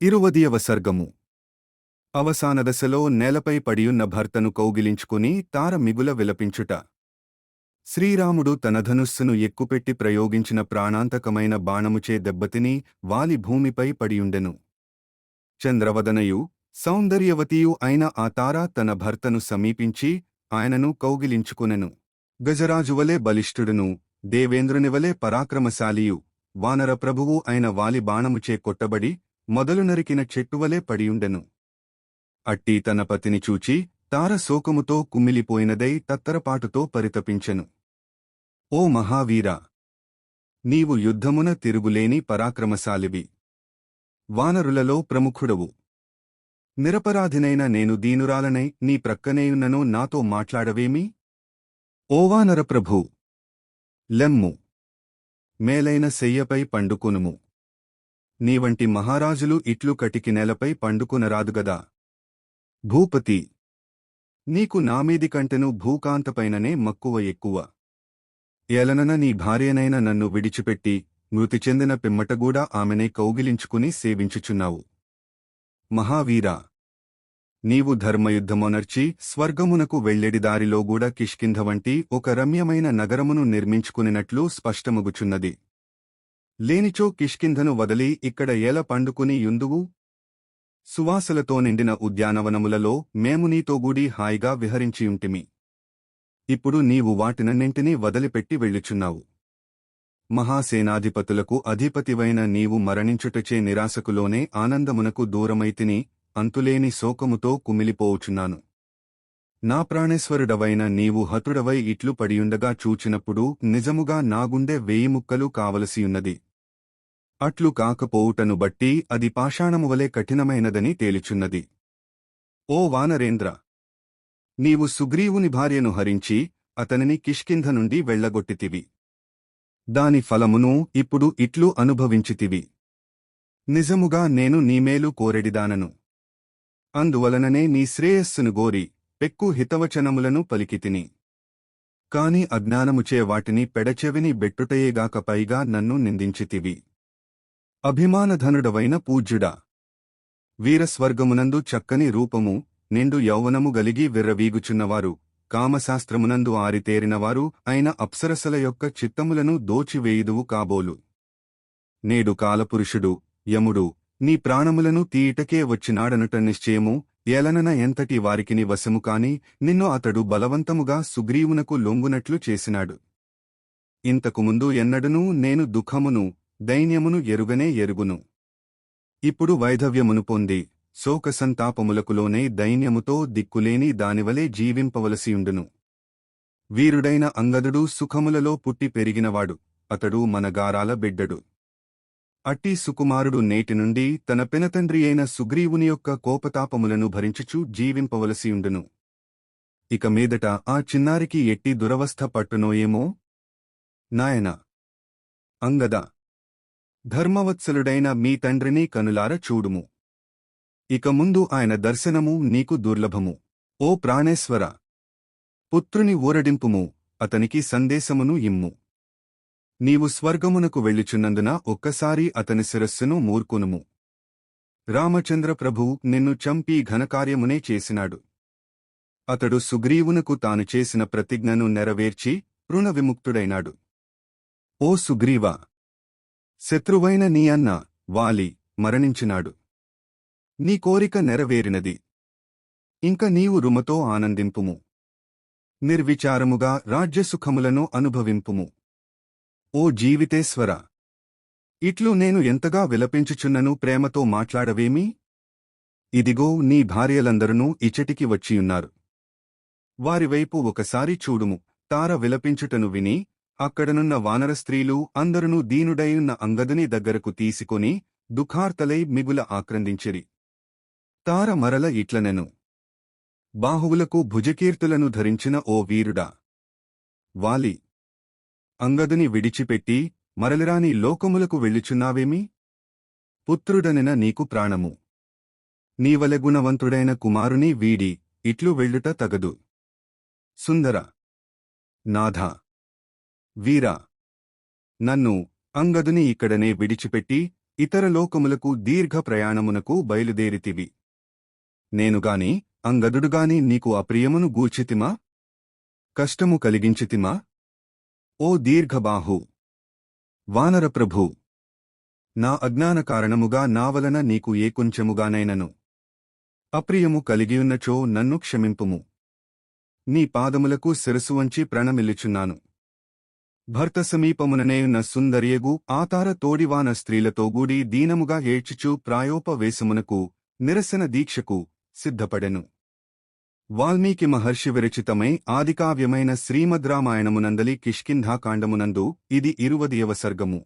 ఇరువదియవ సర్గము. అవసాన దశలో నేలపై పడియున్న భర్తను కౌగిలించుకుని తార మిగుల విలపించుట. శ్రీరాముడు తన ధనుస్సును ఎక్కుపెట్టి ప్రయోగించిన ప్రాణాంతకమైన బాణముచే దెబ్బతిని వాలి భూమిపై పడియుండెను. చంద్రవదనయు సౌందర్యవతియు అయిన ఆ తార తన భర్తను సమీపించి ఆయనను కౌగిలించుకునెను. గజరాజువలే బలిష్ఠుడును దేవేంద్రునివలే పరాక్రమశాలియు వానర ప్రభువు అయిన వాలి బాణముచే కొట్టబడి మొదలు నరికిన చెట్టువలే పడియుండెను. అట్టి తన పతిని చూచి తార శోకముతో కుమ్మిలిపోయినదై తత్తరపాటుతో పరితపించెను. ఓ మహావీరా! నీవు యుద్ధమున తిరుగులేని పరాక్రమశాలివి. వానరులలో ప్రముఖుడవు. నిరపరాధినైన నేను దీనురాలనై నీ ప్రక్కనేయున్నను నాతో మాట్లాడవేమి? ఓ లెమ్ము! మేలైన శయ్యపై పండుకొనుము. నీవంటి మహారాజులు ఇట్లు కటికి నేలపై పండుకునరాదుగదా? భూపతి నీకు నామీది కంటెను భూకాంతపైననే మక్కువ ఎక్కువ. ఏలనన నీ భార్యనైన నన్ను విడిచిపెట్టి మృతి చెందిన పిమ్మటగూడా ఆమెనే కౌగిలించుకుని సేవించుచున్నావు. మహావీరా నీవు ధర్మయుద్ధమొనర్చి స్వర్గమునకు వెల్లెడి దారిలోగూడా కిష్కింధ వంటి ఒక రమ్యమైన నగరమును నిర్మించుకునినట్లు స్పష్టమగుచున్నది. లేనిచో కిష్కింధను వదలి ఇక్కడ ఏల పండుకుని యుందువు? సువాసలతో నిండిన ఉద్యానవనములలో మేము నీతోగూడి హాయిగా విహరించియుంటిమి. ఇప్పుడు నీవు వాటినన్నింటినీ వదిలిపెట్టి వెళ్ళుచున్నావు. మహాసేనాధిపతులకు అధిపతివైన నీవు మరణించుటచే నిరాశకులోనే ఆనందమునకు దూరమైతిని అంతులేని శోకముతో కుమిలిపోవుచున్నాను. నా ప్రాణేశ్వరుడవైన నీవు హతుడవై ఇట్లు పడియుండగా చూచినప్పుడు నిజముగా నాగుండె వేయి ముక్కలు కావలసియున్నది. అట్లు కాకపోవుటను బట్టి అది పాషాణమువలే కఠినమైనదని తేలిచున్నది. ఓ వానరేంద్ర! నీవు సుగ్రీవుని భార్యను హరించి అతనిని కిష్కింధ నుండి వెళ్ళగొట్టితివి దాని ఫలమును ఇప్పుడు ఇట్లు అనుభవించితివి. నిజముగా నేను నీమేలు కోరెడిదానను. అందువలననే నీ శ్రేయస్సును గోరి పెక్కు హితవచనములను పలికితిని. కాని అజ్ఞానముచే వాటిని పెడచెవిని బెట్టుటయేగాక పైగా నన్ను నిందించితివి. అభిమానధనుడవైన పూజ్యుడా! వీరస్వర్గమునందు చక్కని రూపము నిండు యౌవనము గలిగి విర్రవీగుచున్నవారు కామశాస్త్రమునందు ఆరితేరినవారు అయిన అప్సరసల యొక్క చిత్తములను దోచివేయుదువు కాబోలు. నేడు కాలపురుషుడు యముడు నీ ప్రాణములను తీయిటకే వచ్చినాడనుట నిశ్చయము ఎలనన ఎంతటి వారికిని వశము కాని నిన్ను అతడు బలవంతముగా సుగ్రీవునకు లొంగునట్లు చేసినాడు. ఇంతకుముందు ఎన్నడనూ నేను దుఃఖమును దైన్యమును ఎరుగనే ఎరుగును. ఇప్పుడు వైధవ్యమును పొంది శోకసంతాపములకులోనే దైన్యముతో దిక్కులేని దానివలే జీవింపవలసియుండును. వీరుడైన అంగదుడు సుఖములలో పుట్టి పెరిగినవాడు అతడు మనగారాల బిడ్డడు. అట్టి సుకుమారుడు నేటి నుండి తన పినతండ్రి అయిన సుగ్రీవుని యొక్క కోపతాపములను భరించుచూ జీవింపవలసియుండును. ఇక మీదట ఆ చిన్నారికి ఎట్టి దురవస్థ పట్టునోయేమో? నాయన! అంగద! ధర్మవత్సలుడైన మీ తండ్రిని కనులార చూడుము. ఇక ముందు ఆయన దర్శనము నీకు దుర్లభము. ఓ ప్రాణేశ్వర! పుత్రుని ఊరడింపుము అతనికి సందేశమును ఇమ్ము. నీవు స్వర్గమునకు వెళ్ళుచున్నందున ఒక్కసారి అతని శిరస్సును మూర్కునుము. రామచంద్రప్రభువు నిన్ను చంపి ఘనకార్యమునే చేసినాడు. అతడు సుగ్రీవునకు తాను చేసిన ప్రతిజ్ఞను నెరవేర్చి రుణ విముక్తుడైనాడు. ఓ సుగ్రీవా! శత్రువైన నీ అన్న వాలి మరణించినాడు. నీ కోరిక నెరవేరినది. ఇంక నీవు రుమతో ఆనందింపుము. నిర్విచారముగా రాజ్యసుఖములను అనుభవింపుము. ఓ జీవితేశ్వర ఇట్లు నేను ఎంతగా విలపించుచున్నను ప్రేమతో మాట్లాడవేమి? ఇదిగో నీ భార్యలందరూ ఇచటికి వచ్చియున్నారు. వారివైపు ఒకసారి చూడుము. తార విలపించుటను విని అక్కడనున్న వానర స్త్రీలు అందరునూ దీనుడైయున్న అంగదని దగ్గరకు తీసుకొని దుఃఖార్తలై మిగుల ఆక్రందించిరి. తార మరల ఇట్లనెను. బాహువులకు భుజకీర్తులను ధరించిన ఓ వీరుడా. వాలి. అంగదుని విడిచిపెట్టి మరలిరాని లోకములకు వెళ్ళుచున్నావేమి? పుత్రుడనెన నీకు ప్రాణము. నీవలగుణవంతుడైన కుమారుని వీడి ఇట్లు వెళ్ళుట తగదు. సుందర. నాథ. వీరా నన్ను అంగదుని ఇక్కడనే విడిచిపెట్టి ఇతర లోకములకు దీర్ఘ ప్రయాణమునకు బయలుదేరితివి. నేనుగాని అంగదుడుగాని నీకు అప్రియమును గూర్చితిమా? కష్టము కలిగించితిమా? ఓ దీర్ఘబాహు వానరప్రభు నా అజ్ఞాన కారణముగా నావలన నీకు ఏ కొంచెముగానైనను? అప్రియము కలిగియున్నచో నన్ను క్షమింపుము. నీ పాదములకు శిరసు వంచి ప్రణమిల్లుచున్నాను. భర్త సమీపముననేయున్న సుందరియగు ఆతార తోడివాన స్త్రీలతోగూడి దీనముగా ఏడ్చుచు ప్రాయోపవేశమునకు నిరసన దీక్షకు సిద్ధపడెను. వాల్మీకి మహర్షి విరచితమై ఆదికావ్యమైన శ్రీమద్రామాయణమునందలి కిష్కింధాకాండమునందు ఇది ఇరువదియవ సర్గము.